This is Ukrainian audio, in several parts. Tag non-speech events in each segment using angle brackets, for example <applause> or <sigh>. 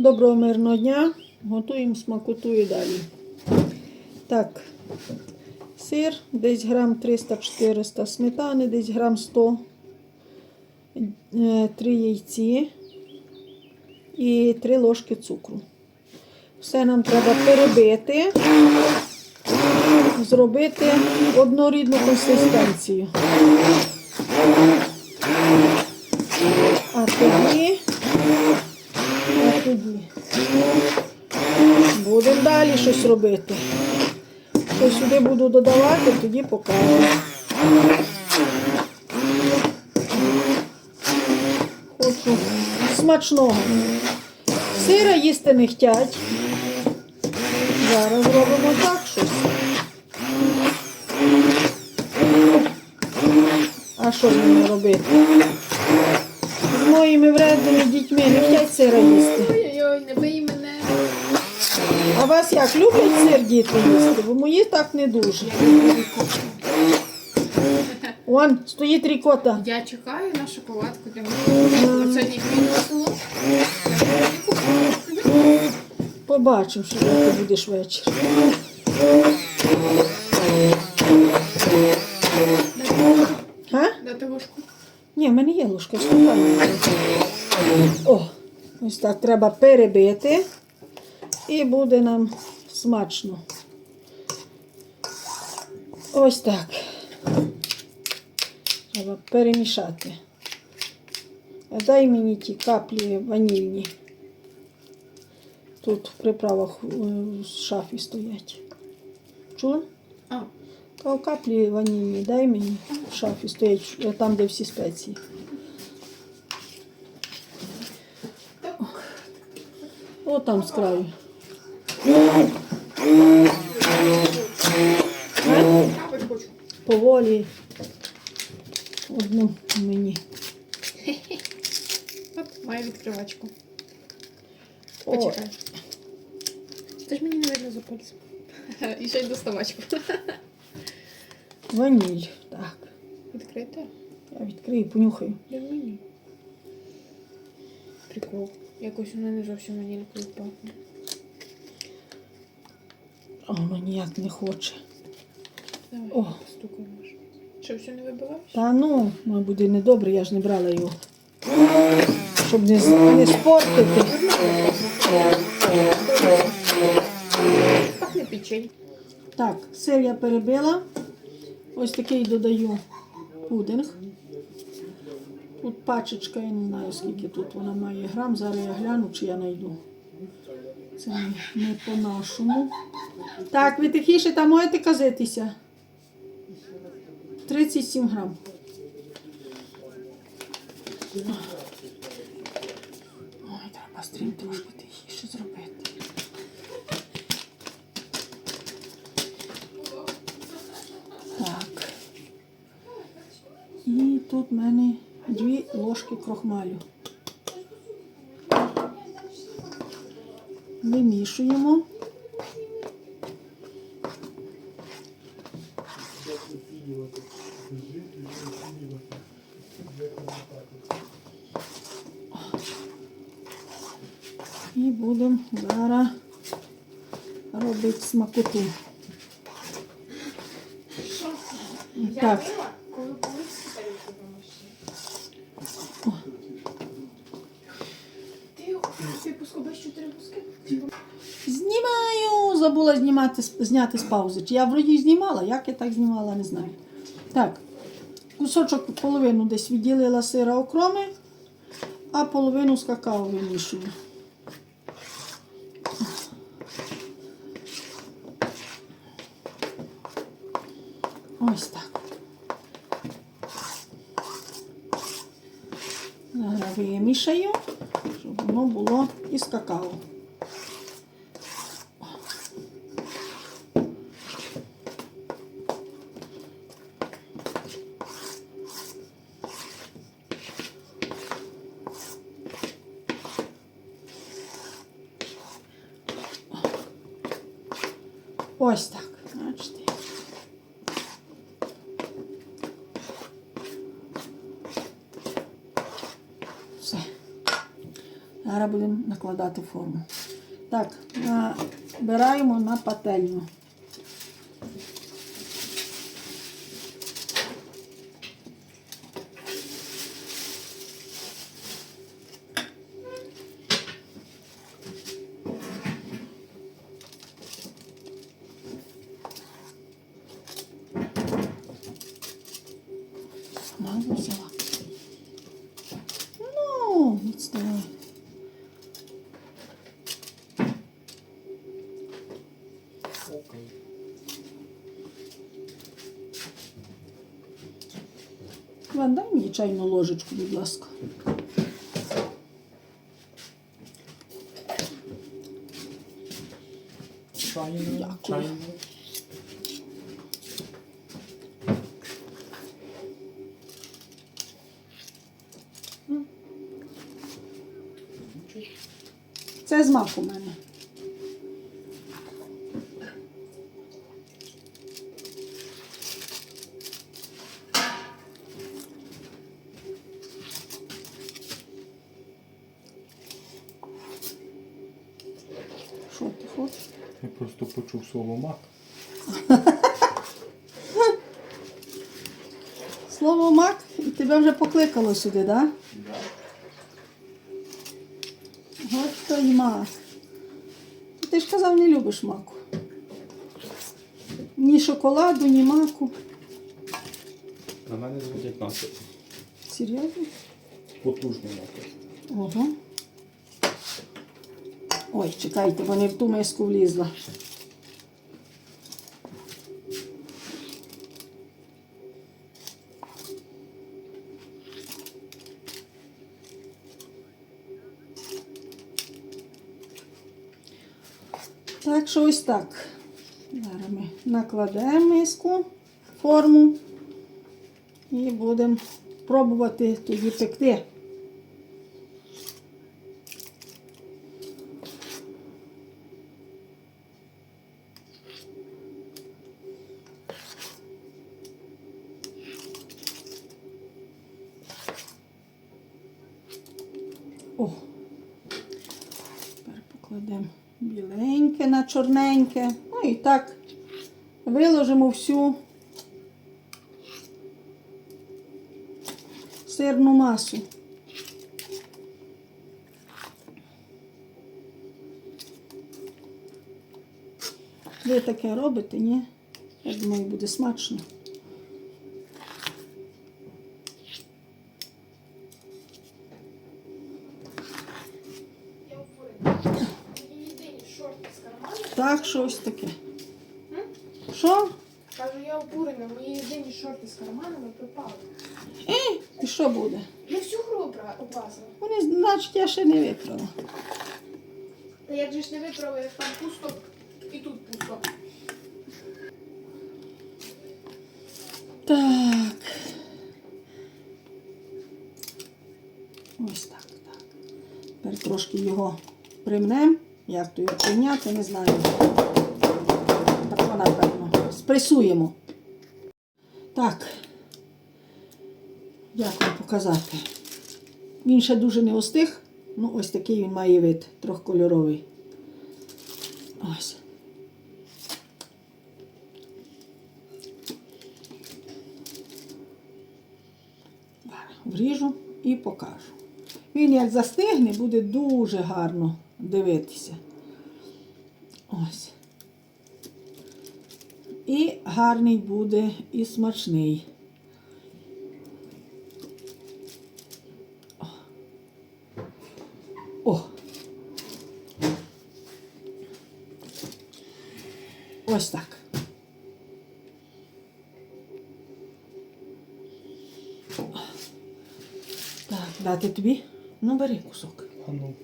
Доброго мирного дня. Готуємо смакоту і далі. Так, сир, десь грам 300-400 сметани, десь грам 100, е, 3 яйці і 3 ложки цукру. Все нам треба перебити, зробити однорідну консистенцію. А тоді а тоді. Будемо далі щось робити. Що сюди буду додавати, тоді покажу. Хочу смачного. Сира їсти не хотять. Зараз робимо так щось. А що з ними робити? З моїми вредними дітьми не хочуть сира їсти. Ой-ой-ой, не бий мене. А вас як люблять сир діти їсти? Бо мої так не дуже. Вон стоїть рікота. Я чекаю на шоколадку для мене. Оце не. Побачимо, що ти будеш вечір. Га? Дати ложку. Ні, в мене є ложка. О, ось так треба перебити. І буде нам смачно. Ось так. Треба перемішати. А дай мені ті каплі ванільні. Тут в приправах е, в шафі стоять. Чула? А, Та каплі ванільні дай мені в шафі стоять е, там, де всі спеції. О, там з краю. Поволі. Одну мені. От, маю відкривачку. Почекай. Це ж мені не видно за пальцем. І ще й доставачку. ваніль. Так. Відкрите? Я відкрию, понюхаю. Де мені? Прикол. Якось вона не зовсім ванількою пахне. А воно ніяк не хоче. Давай, О. стукаємо. Що, все не вибиваєш? Та ну, мабуть, і недобре, я ж не брала його. Щоб не, з- не спортити. Пахне печень. Так, сир я перебила. Ось такий додаю пудинг. Тут пачечка, я не знаю скільки тут вона має грам. Зараз я гляну, чи я знайду. Це не, не по-нашому. Так, ви тихіше там можете казитися. 37 грам. Ой, треба стрім трошки тихіше зробити. Так. І тут в мене дві ложки крохмалю. Вимішуємо. І будемо зараз робити смакоту. Так. Чотири? Знімаю! Забула знімати, зняти з паузи. Я вроді знімала, як я так знімала, не знаю. Так, кусочок половину десь відділила сира окроми, а половину з какао вимішую. Ось так. Зараз вимішаю, щоб воно було із какао. Ось так. Бачите. Все. Зараз будемо накладати форму. Так, набираємо на пательню. Мало взяла. Ну, відставай. Іван, дай мені чайну ложечку, будь ласка. Чайно, Дякую. чайно. Це з маку у мене. Що ти хочеш? Я просто слово мак. Слово мак, і тебе вже покликало сюди, так? Да? От той мак. Ти ж казав, не любиш маку. Ні шоколаду, ні маку. На мене зводять насип. Серйозно? Потужно насип. Ого. Ой, чекайте, бо не в ту миску влізла. Так. Зараз ми накладемо миску, форму і будемо пробувати тоді пекти. О, тепер покладемо біленьке на чорненьке. Ну і так виложимо всю сирну масу. Ви таке робите, ні? Я думаю, буде смачно. Я обурена. Мені єдині шорти з карману. Так, щось таке. Що? Кажу, я обурена, мої єдині шорти з карманами пропали. Ей, і що буде? Я всю гру обра- образила. Вони, значить, я ще не викрала. Та як же ж не виправив, як там пусто і тут пусто. Так. Ось так, так. Тепер трошки його примнемо. То його прийняти, не знаю. Так, напевно. Спресуємо. Так. Як вам показати? Він ще дуже не остиг. Ну, ось такий він має вид, трьохкольоровий. Ось. вріжу і покажу. Він як застигне, буде дуже гарно дивитися. Ось. І гарний буде і смачний. О. Ось так. Так, дати тобі? Ну, бери кусок. Ану,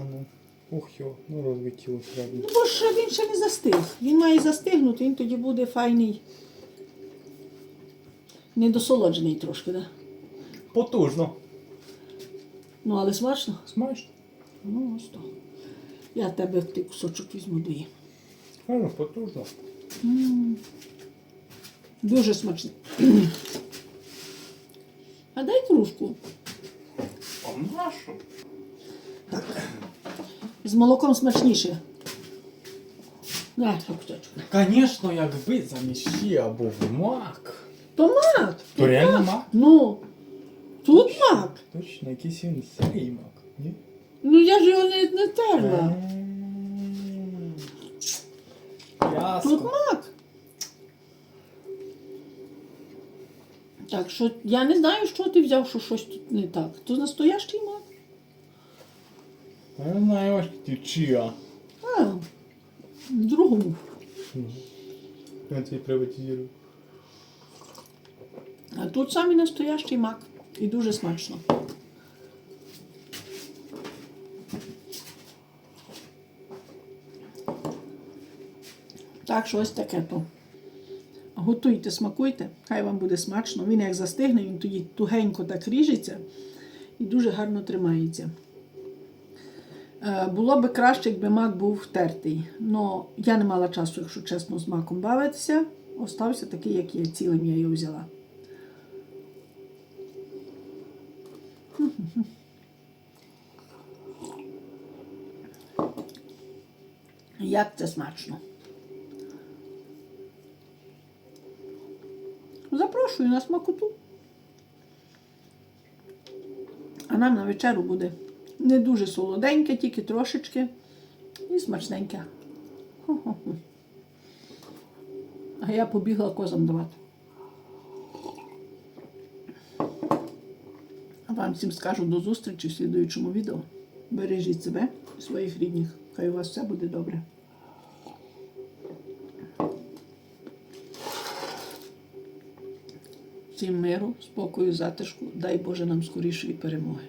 ану. Ух йо, ну розлетілося рядом. Ну, бо ж він ще не застиг. Він має застигнути, він тоді буде файний. Недосолоджений трошки, так? Да? Потужно. Ну, але смачно. Смачно. Ну, ось то. Я тебе ти кусочок візьму дві. Гарно, потужно. Дуже смачно. <clears throat> а дай кружку. А нащо? Так. З молоком смачніше. На, кусочок. Звісно, якби замість ще був мак. То мак. То реально мак? Ну, тут мак. Точно, якийсь він старий мак. Ні? Ну я ж його не, не терла. М. Тут Ясно. мак. Так що я не знаю, що ти взяв, що щось тут не так. То настоящий мак. Я не знаю, ось ти чия. А, в другому. Я це приватизую. А тут самий настоящий мак. І дуже смачно. Так, що ось таке то. Готуйте, смакуйте, хай вам буде смачно. Він як застигне, він тоді тугенько так ріжеться і дуже гарно тримається. Е, Було би краще, якби мак був тертий. Но я не мала часу, якщо чесно, з маком бавитися. Остався такий, як є, цілим я його взяла. Як це смачно. Запрошую на смакоту. А нам на вечеру буде не дуже солоденьке, тільки трошечки. І смачненьке. А я побігла козам давати. А вам всім скажу до зустрічі в слідуючому відео. Бережіть себе і своїх рідних. Хай у вас все буде добре. Всім миру, спокою, затишку. Дай Боже нам скорішої перемоги.